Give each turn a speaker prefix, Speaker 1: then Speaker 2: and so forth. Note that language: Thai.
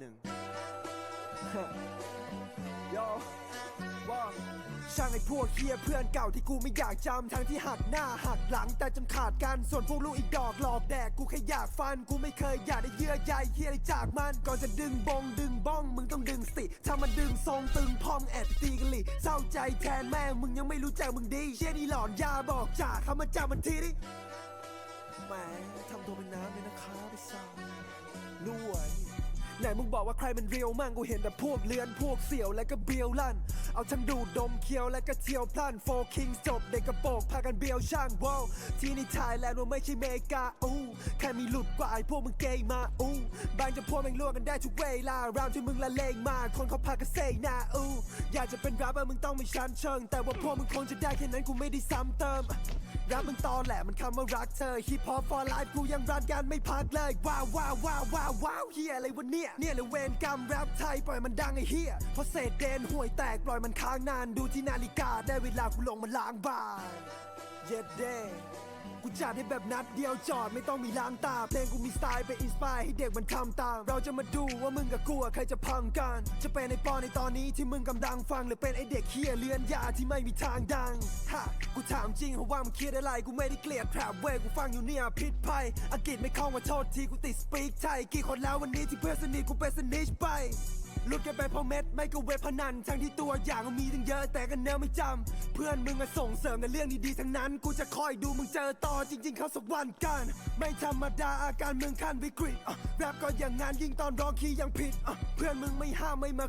Speaker 1: หนึ่ง โยว่าช่างไอ้พวกเฮียเพื่อนเก่าที่กูไม่อยากจำทั้งที่หักหน้าหักหลังแต่จำขาดกันส่วนพวกลูกอีกดอกหลอกแดกกูแค่อยากฟัน กูไม่เคยอยากได้เยื่อใยเฮียอะไรจากมัน ก่อนจะดึงบงดึงบ้อง มึงต้องดึงสิถ้ามันดึงทรงตึงพองแอบตีกันหลิเศร้าใจแทนแม่มึงยังไม่รู้จักมึงดีเชี่ยนี่หลอนยาบอกจ่าเขามาจับมันทีดิแหมทำตัวเป็นน้ำเลยนะครับไอ้สาวรวย ไหนมึงบอกว่าใครมันเรียวมั่งกูเห็นแต่พวกเลือนพวกเสี่ยวและก็เบียวลั่น เอาทั้งดูดดมเคี้ยวและก็เที่ยวพลันโฟคิงจบเด็กกระโปรงพากันเบียวช่างว้าวที่นี่ไทยแลนด์ว่าไม่ใช่เมกาอู้ แค่มีหลุดกว่าไอ้พวกมึงเกยมาอู้บางจะพวกแม่งล่วกกันได้ทุกเวลาราวที่มึงละเลงมาคนเขาพากันเซหน้าอู้อยากจะเป็นรับเปอร์มึงต้องไม่ชันเชิง แต่ว่าพวกมึงคงจะได้แค่นั้นกูไม่ได้ซ้ำเติมรักมึงตอแหละมันคำว่ารักเธอฮิปฮอป for life กูยังรันกันไม่พักเลยว้าวว้าวว้าวว้าวว้าวเฮียอะไรวะเนี่ยเนี่ยเลยเวรกรรมแรปไทยปล่อยมันดังไอ้เฮียเพราะเศษเดนห่วยแตกปล่อยมันค้างนานดูที่นาฬิกาได้เวลากูลงมาล้างบางเย็ดเด้ กูจัดให้แบบนัดเดียวจอดไม่ต้องมีล้างตาเพลงกูมีสไตล์ไปอินสปายให้เด็กมันทำตาม เราจะมาดูว่ามึงกับกูอะใครจะพังกัน จะเป็นไอ้ปอในตอนนี้ที่มึงกำลังฟัง หรือเป็นไอ้เด็กเฮียเลือนยาที่ไม่มีทางดังฮะกูถามจริงเหรอว่ามึงคิดอะไรกูไม่ได้เกลียดแทรปเว้ยกูฟังอยู่เนี่ยพิษภัยอังกฤษไม่คล่องมาโทษทีกูติดสปีกไทยกี่คนแล้ววันนี้ที่เพื่อนสนิทกูเป็นสนิชไป หลุดกันไปเพราะเม็ดไม่ก็เว็บพนันทั้งที่ตัวอย่างมีตั้งเยอะแต่กันเนื้อไม่จำเพื่อนมึงมาส่งเสริมในเรื่องดีๆทั้งนั้น กูจะคอยดูมึงเจอต่อจริง ๆ เขาสักวันกัน ไม่ธรรมดาอาการมึงขั้นวิกฤตอะแรปก็อย่างงานยิ่งตอนร้องคีย์ยังผิดอะเพื่อนมึงไม่ห้ามไม่มา